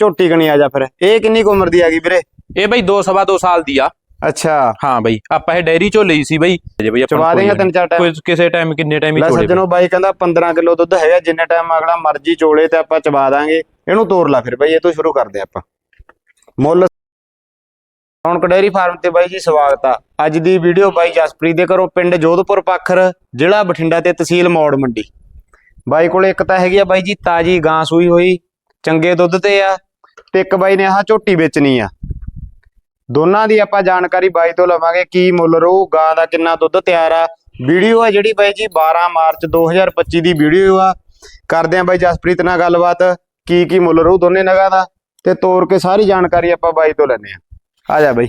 ਝੋਟੀ ਕਣੀ ਆ ਜਾ ਫਿਰ। ਇਹ ਕਿੰਨੀ ਕੁ ਉਮਰ ਦੀ ਆ ਗਈ ਵੀਰੇ? ਇਹ ਬਈ 2 ਸਵਾ 2 ਸਾਲ ਦੀ ਆ। ਅੱਛਾ। ਹਾਂ ਬਈ ਆਪਾਂ ਇਹ ਡੈਰੀ ਚੋਂ ਲਈ ਸੀ ਬਈ। ਜੇ ਬਈ ਆਪਾਂ ਚਵਾ ਦੇਗਾ ਤਿੰਨ ਚਾਰ ਟਾਈਮ ਕੋਈ ਕਿਸੇ ਟਾਈਮ ਕਿੰਨੇ ਟਾਈਮ ਹੀ ਲੈ ਚੋਲੇ ਸੱਜਣੋ ਬਾਈ। ਕਹਿੰਦਾ 15 ਕਿਲੋ ਦੁੱਧ ਹੈਗਾ ਜਿੰਨੇ ਟਾਈਮ ਅਗਲਾ ਮਰਜ਼ੀ ਚੋਲੇ ਤੇ ਆਪਾਂ ਚਵਾ ਦਾਂਗੇ। ਇਹਨੂੰ ਤੋਰ ਲਾ ਫਿਰ ਬਾਈ ਇਹ ਤੋਂ ਸ਼ੁਰੂ ਕਰਦੇ ਆਪਾਂ। ਮੁੱਲ ਹੁਣ ਡੇਅਰੀ ਫਾਰਮ ਤੇ ਬਾਈ ਜੀ ਸਵਾਗਤ ਆ। ਅੱਜ ਦੀ ਵੀਡੀਓ ਬਾਈ ਜਸਪ੍ਰੀਤ ਦੇ ਘਰੋਂ ਪਿੰਡ ਜੋਧਪੁਰ ਪੱਖਰ ਜ਼ਿਲ੍ਹਾ ਬਠਿੰਡਾ ਤੇ ਤਹਿਸੀਲ ਮੌੜ ਮੰਡੀ। ਬਾਈ ਕੋਲੇ ਇੱਕ ਤਾਂ ਹੈਗੀ ਆ ਬਾਈ ਜੀ ਤਾਜੀ ਗਾਂ ਸੂਈ ਹੋਈ। ਚੰਗੇ ਦੁੱਧ ਤੇ ਆ ਤੇ ਇੱਕ ਬਾਈ ਨੇ ਆਹ ਝੋਟੀ ਵੇਚਣੀ ਆ। ਦੋਨਾਂ ਦੀ ਆਪਾਂ ਜਾਣਕਾਰੀ ਬਾਈ ਤੋਂ ਲਵਾਂਗੇ ਕੀ ਮੁੱਲ ਰਹੂ ਗਾਂ ਦਾ ਕਿੰਨਾ ਦੁੱਧ ਤਿਆਰ ਆ। ਵੀਡੀਓ ਆ ਜਿਹੜੀ ਬਾਈ ਜੀ 12 ਮਾਰਚ 2025 ਦੀ ਵੀਡੀਓ ਆ। ਕਰਦੇ ਆ ਬਾਈ ਜਸਪ੍ਰੀਤ ਨਾਲ ਗੱਲਬਾਤ ਕੀ ਕੀ ਮੁੱਲ ਰਹੂ ਦੋਨੇ ਨਗਾਂ ਦਾ ਤੇ ਤੋਰ ਕੇ ਸਾਰੀ ਜਾਣਕਾਰੀ ਆਪਾਂ ਬਾਈ ਤੋਂ ਲੈਣੇ ਆ। ਆ ਜਾ ਬਾਈ।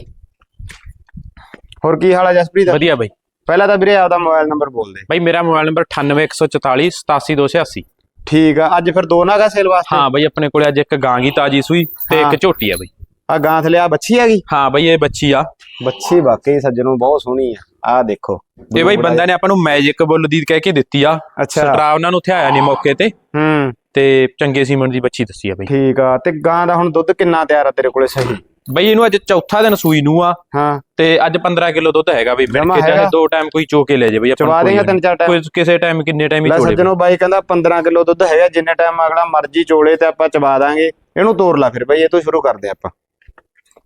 ਹੋਰ ਕੀ ਹਾਲ ਆ ਜਸਪ੍ਰੀਤ? ਵਧੀਆ ਬਈ। ਪਹਿਲਾਂ ਤਾਂ ਵੀਰੇ ਆਪਦਾ ਮੋਬਾਈਲ ਨੰਬਰ ਬੋਲ ਦੇ। ਬਈ ਮੇਰਾ ਮੋਬਾਈਲ ਨੰਬਰ 98144 87286 ਠੀਕ ਆ ਅੱਜ ਫਿਰ ਦੋ ਨਗਾਂ ਸੇਲ ਵਾਸਤੇ? ਹਾਂ ਬਈ ਆਪਣੇ ਕੋਲੇ ਅੱਜ ਇੱਕ ਗਾਂ ਗੀ ਤਾਜੀ ਸੂਈ ਤੇ। ਇੱਕ ਝੋਟੀ ਆ ਬਈ। ਆ ਗਾਂ ਥਲੇ ਆ ਬੱਚੀ ਹੈਗੀ ਹਾਂ ਬਈ ਇਹ ਬੱਚੀ ਆ। ਬੱਚੀ ਵਾਕਈ ਸੱਜਣੋਂ ਬਹੁਤ ਸੋਹਣੀ ਆ। ਆ ਦੇਖੋ। ਇਹ ਬਈ ਬੰਦਾ ਨੇ ਆਪਾਂ ਨੂੰ ਮੈਜਿਕ ਬੁੱਲ ਦੀ ਕਹਿ ਕੇ ਦਿੱਤੀ ਆ। ਅੱਛਾ। ਸਟਰਾ ਉਹਨਾਂ ਨੂੰ ਥਿਆਇਆ ਨਹੀਂ ਮੌਕੇ ਤੇ। ਹੂੰ। ਤੇ ਚੰਗੇ ਸੀਮਨ ਦੀ ਬੱਚੀ ਦੱਸੀ ਆ ਬਈ। ਠੀਕ ਆ ਤੇ ਗਾਂ ਦਾ ਹੁਣ ਦੁੱਧ ਕਿੰਨਾ ਤਿਆਰ ਆ ਤੇਰੇ ਕੋਲੇ ਸਹੀ? ਬਈ ਇਹਨੂੰ ਅੱਜ ਚੌਥਾ ਦਿਨ ਸੂਈ ਨੂੰ ਆ। ਹਾਂ। ਤੇ ਅੱਜ 15 ਕਿਲੋ ਦੁੱਧ ਹੈਗਾ ਬਈ। ਮਿਲ ਕੇ ਚਾਹੇ। ਦੋ ਟਾਈਮ ਕੋਈ ਚੋ ਕੇ ਲੈ ਜੇ ਬਈ ਆਪਾਂ ਚਵਾ ਦੇਗਾ ਤਿੰਨ ਚਾਰ ਟਾਈਮ। ਕੋਈ ਕਿਸੇ ਟਾਈਮ ਕਿੰਨੇ ਟਾਈਮ ਹੀ ਲੈ ਚੋਲੇ ਸੱਜਣੋ ਬਾਈ। ਕਹਿੰਦਾ 15 ਕਿਲੋ ਦੁੱਧ ਹੈਗਾ ਜਿੰਨੇ ਟਾਈਮ ਅਗਲਾ ਮਰਜ਼ੀ ਚੋਲੇ ਤੇ ਆਪਾਂ ਚਵਾ ਦਾਂਗੇ। ਇਹਨੂੰ ਤੋਰ ਲਾ ਫਿਰ ਬਾਈ ਇਹ ਤੋਂ ਸ਼ੁਰੂ ਕਰਦੇ ਆਪਾਂ।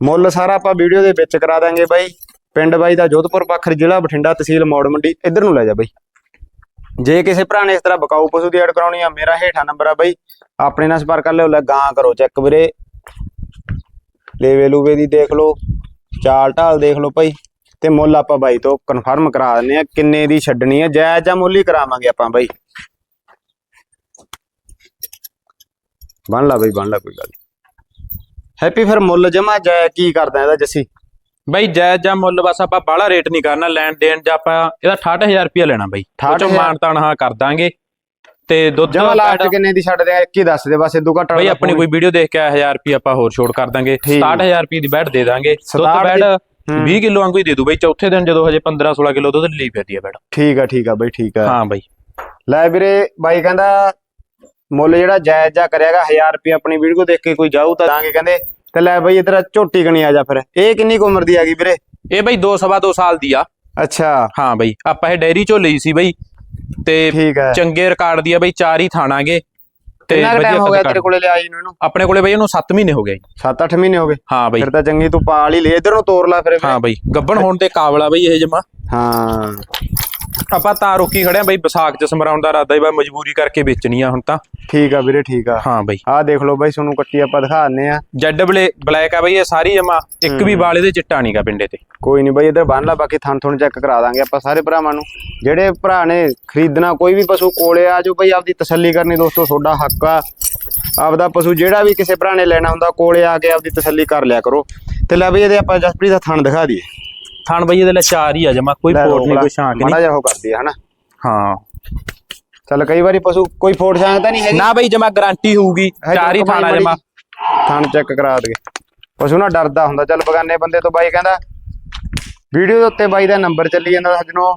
ਮੁੱਲ ਸਾਰਾ ਆਪਾਂ ਵੀਡੀਓ ਦੇ ਵਿੱਚ ਕਰਾ ਦਾਂਗੇ ਬਾਈ। ਪਿੰਡ ਬਾਈ ਦਾ ਜੋਧਪੁਰ ਪੱਖਰ ਜ਼ਿਲ੍ਹਾ ਬਠਿੰਡਾ ਤਹਿਸੀਲ ਮੌੜ ਮੰਡੀ। ਇੱਧਰ ਨੂੰ ਲੈ ਜਾ ਬਾਈ। ਜੇ ਕਿਸੇ ਭਰਾ ਨੇ ਇਸ ਤਰ੍ਹਾਂ ਬਕਾਊ ਪਸ਼ੂ ਦੀ ਐਡ ਕਰਾਉਣੀ ਆ ਮੇਰਾ ਹੇਠਾਂ ਨੰਬਰ ਆ ਬਾਈ। ਆਪਣੇ ਨਾਲ ਸੰਪਰਕ ਕਰ ਲਿਓ ਲੈ ਗਾਂ ਕਰੋ ਚੈੱਕ ਵੀਰੇ। ਲੇਵੇ ਲੂਵੇ ਦੀ ਦੇਖ ਲਓ ਚਾਲ ਢਾਲ ਦੇਖ ਲਓ ਭਾਈ। ਤੇ ਮੁੱਲ ਆਪਾਂ ਬਾਈ ਤੋਂ ਕਨਫਰਮ ਕਰਾ ਦਿੰਨੇ ਆ ਕਿੰਨੇ ਦੀ ਛੱਡਣੀ ਆ ਜਾਇਜ਼ ਜਾਂ ਮੁੱਲ ਹੀ ਕਰਾਵਾਂਗੇ ਆਪਾਂ ਬਾਈ। ਬਣ ਲਾ ਬਾਈ ਬਣ ਲਾ ਕੋਈ ਗੱਲ ਹੈਪੀ ਫਿਰ ਮੁੱਲ ਜਮਾ ਜਾਇ ਕੀ ਕਰਦਾ ਇਹਦਾ ਜੱਸੀ? ਬਈ ਜਾਇਜ਼ ਜਾਂ ਮੁੱਲ ਬਸ ਆਪਾਂ ਬਾਹਲਾ ਰੇਟ ਨਹੀਂ ਕਰਨਾ ਲੈਣ ਦੇਣ ਜਾਂ ਆਪਾਂ ਇਹਦਾ 68000 ਰੁਪਇਆ ਲੈਣਾ ਬਈ। ਉਹ ਚੋਂ 68,000 ਮਾਨ ਤਾਨ ਹਾਂ ਕਰ ਦਾਂਗੇ। ਤੇ ਦੁੱਧ ਜਮਾ ਲਾਸਟ ਕਿੰਨੇ ਦੀ ਛੱਡਦੇ ਆ? ਇੱਕ ਹੀ ਦੱਸ ਦੇ ਬਸ ਇਦੋਂ ਘੱਟ ਬਈ ਆਪਣੀ ਕੋਈ ਵੀਡੀਓ ਦੇਖ ਕੇ 1000 ਰੁਪਇਆ ਆਪਾਂ ਹੋਰ ਛੋੜ ਕਰ ਦਾਂਗੇ। ਠੀਕ। 67000 ਰੁਪਏ ਦੀ ਬੈਡ ਦੇ ਦਾਂਗੇ। ਦੁੱਧ 67 ਬੈਡ ਹੂੰ। 20 ਕਿਲੋ ਵਾਂਗੂ ਹੀ ਦੇ ਦੂ ਬਈ ਚੌਥੇ ਦਿਨ ਜਦੋਂ ਹਜੇ 15 16 ਕਿਲੋ ਦੁੱਧ ਲਈ ਪੈਂਦੀ ਹੈ ਬੈਡ ਠੀਕ ਆ ਠੀਕ ਆ ਬਾਈ ਠੀਕ ਆ। ਹਾਂ ਬਈ। ਲੈ ਵੀਰੇ ਬਾਈ ਕਹਿੰਦਾ ਮੁੱਲ ਜਿਹੜਾ ਜਾਇਜ਼ ਜਾ ਕਰਿਆਗਾ 1000 ਰੁਪਏ ਆਪਣੀ ਵੀਡੀਓ ਦੇਖ ਕੇ ਕੋਈ ਜਾਊ ਤਾਂ ਦਾਂਗੇ ਕਹਿੰਦੇ। ਤੇ ਲੈ ਬਾਈ ਇਧਰ ਝੋਟੀ ਕਣੀ ਆ ਜਾ ਫਿਰ। ਇਹ ਕਿੰਨੀ ਕੁ ਉਮਰ ਦੀ ਆ ਗਈ ਵੀਰੇ? ਇਹ ਬਈ 2 ਸਵਾ 2 ਸਾਲ ਦੀ ਆ। ਅੱਛਾ। ਹਾਂ ਬਈ ਆਪਾਂ ਇਹ ਡੈਰੀ ਚੋਂ ਲਈ ਸੀ ਬਈ। ਤੇ ਠੀਕ ਹੈ। ਚੰਗੇ ਰਿਕਾਰਡ ਦੀ ਆ ਬਈ ਚਾਰ ਹੀ ਥਾਣਾਗੇ। ਤੇ ਕਿੰਨਾ ਵਧੀਆ ਟਾਈਮ ਹੋ ਗਿਆ ਤੇਰੇ ਕੋਲੇ ਲਿਆਈ ਨੂੰ ਇਹਨੂੰ? ਆਪਣੇ ਕੋਲੇ ਬਈ ਇਹਨੂੰ 7 ਮਹੀਨੇ ਹੋ ਗਏ। 7-8 ਮਹੀਨੇ ਹੋ ਗਏ? ਹਾਂ ਬਈ। ਫਿਰ ਤਾਂ ਚੰਗੀ ਤੂੰ ਪਾਲ ਹੀ ਲੈ ਇਧਰ ਨੂੰ ਤੋਰ ਲਾ ਫਿਰ ਹਾਂ ਬਈ ਗੱਬਣ ਹੋਣ ਤੇ ਕਾਬਲਾ ਬਈ ਇਹ ਜਮਾ। ਹਾਂ। ਆਪਾਂ ਤਾਂ ਰੋਕੀ ਖੜਿਆ ਬਈ ਵਿਸਾਖ ਚ ਸਮਰਾਉਣ ਦਾ ਇਰਾਦਾ ਹੀ ਬਈ ਮਜਬੂਰੀ ਕਰਕੇ ਵੇਚਣੀ ਆ ਹੁਣ ਤਾਂ। ਠੀਕ ਆ ਵੀਰੇ ਠੀਕ ਆ। ਹਾਂ ਬਈ। ਆਹ ਦੇਖ ਲਓ ਬਾਈ ਤੁਹਾਨੂੰ ਕੱਟੀ ਆਪਾਂ ਦਿਖਾ ਦਿੰਨੇ ਆ ਜੈਡ ਬਲੇ ਬਲੈਕ ਆ ਬਈ ਇਹ ਸਾਰੀ ਜਮਾ ਇੱਕ ਵੀ ਵਾਲੇ ਦੇ ਚਿੱਟਾ ਨਹੀਂਗਾ ਪਿੰਡੇ ਤੇ। ਕੋਈ ਨਹੀਂ ਬਾਈ ਇਧਰ ਬੰਨ ਲਾ ਬਾਕੀ ਥਣ ਥਣ ਚੈੱਕ ਕਰਾ ਦਾਂਗੇ ਆਪਾਂ ਸਾਰੇ ਭਰਾਵਾਂ ਨੂੰ। ਜਿਹੜੇ ਭਰਾ ਨੇ ਖਰੀਦਣਾ ਕੋਈ ਵੀ ਪਸ਼ੂ ਕੋਲੇ ਆ ਜੋ ਬਾਈ ਆਪਦੀ ਤਸੱਲੀ ਕਰਨੀ ਦੋਸਤੋ ਤੁਹਾਡਾ ਹੱਕ ਆ। ਆਪਦਾ ਪਸ਼ੂ ਜਿਹੜਾ ਵੀ ਕਿਸੇ ਭਰਾ ਨੇ ਲੈਣਾ ਹੁੰਦਾ ਕੋਲੇ ਆ ਕੇ ਆਪਦੀ ਤਸੱਲੀ ਕਰ ਲਿਆ ਕਰੋ। ਤੇ ਲੈ ਬਈ ਇਹਦੇ ਆਪਾਂ ਜਸਪ੍ਰੀਤ ਦਾ ਥਣ ਦਿਖਾ ਦਈਏ। ਥਣ ਬਈ ਇਹਦੇ ਲਈ ਚਾਰ ਹੀ ਆ ਜਮਾ ਕੋਈ ਲੈ ਫੋਟ ਰੋਕ ਨਹੀਂ ਲਾ, ਕੋਈ ਛਾਂਕ ਮਾੜਾ ਨਹੀਂ ਜਿਹਾ ਉਹ ਕਰਦੀ ਆ ਹਨਾ? ਹਾਂ। ਚੱਲ ਕਈ ਵਾਰੀ ਪਸ਼ੂ ਕੋਈ ਫੋਟ ਛਾਂਗ ਤਾਂ ਨਹੀਂ ਹੈਗੀ। ਨਾ ਬਈ ਜਮਾ ਗਾਰੰਟੀ ਹੋਊਗੀ ਹੈ ਚਾਰ ਹੀ ਥਾਣਾ ਬਾਈ ਜਮਾ। ਥਣ ਚੈੱਕ ਕਰਾ ਦਈਏ। ਪਸ਼ੂ ਨਾ ਡਰਦਾ ਹੁੰਦਾ ਚੱਲ ਬਗਾਨੇ ਬੰਦੇ ਤੋਂ ਬਾਈ ਕਹਿੰਦਾ ਵੀਡੀਓ ਦੇ ਉੱਤੇ ਬਾਈ ਦਾ ਨੰਬਰ ਚੱਲੀ ਜਾਂਦਾ ਸੱਜਣੋ।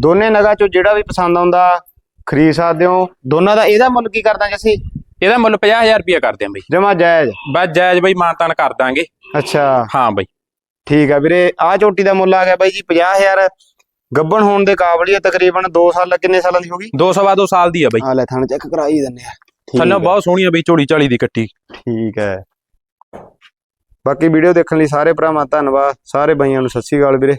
ਦੋਨੇ ਨਗਾਂ ਚੋਂ ਜਿਹੜਾ ਵੀ ਪਸੰਦ ਆਉਂਦਾ ਖਰੀਦ ਸਕਦੇ ਹੋ। ਦੋਨਾਂ ਦਾ ਇਹਦਾ ਮੁੱਲ ਕੀ ਕਰਦਾ ਜੱਸੀ ਇਹਦਾ ਮੁੱਲ 50000 ਰੁਪਇਆ ਕਰਦੇ ਆਂ ਬਈ। ਜਮਾ ਜਾਇਜ਼। ਬਸ ਜਾਇਜ਼ ਬਈ ਮਾਨਤਾਨ ਕਰ ਦਾਂਗੇ। ਅੱਛਾ। ਹਾਂ ਬਈ। ਠੀਕ ਆ ਵੀਰੇ ਆਹ ਝੋਟੀ ਦਾ ਮੁੱਲ ਆ ਗਿਆ ਬਾਈ ਜੀ 50000 ਗੱਬਣ ਹੋਣ ਦੇ ਕਾਬਲ ਹੀ ਆ, ਤਕਰੀਬਨ 2 ਸਾਲ ਕਿੰਨੇ ਸਾਲਾਂ ਦੀ ਹੋ ਗਈ? 2 ਸਵਾ 2 ਸਾਲ ਦੀ ਆ ਬਈ। ਆ ਲੈ ਥਣ ਚੈੱਕ ਕਰਾ ਹੀ ਦਿੰਨੇ ਆ। ਠੀਕ ਥੱਲੇ ਆ, ਬਹੁਤ ਸੋਹਣੀ ਆ ਬਈ ਝੋਲੀ ਝਾਲੀ ਦੀ ਕੱਟੀ। ਠੀਕ ਹੈ ਬਾਕੀ ਵੀਡੀਓ ਦੇਖਣ ਲਈ ਸਾਰੇ ਭਰਾਵਾਂ ਦਾ ਧੰਨਵਾਦ। ਸਾਰੇ ਬਾਈਆਂ ਨੂੰ ਸਤਿ ਸ਼੍ਰੀ ਅਕਾਲ ਵੀਰੇ।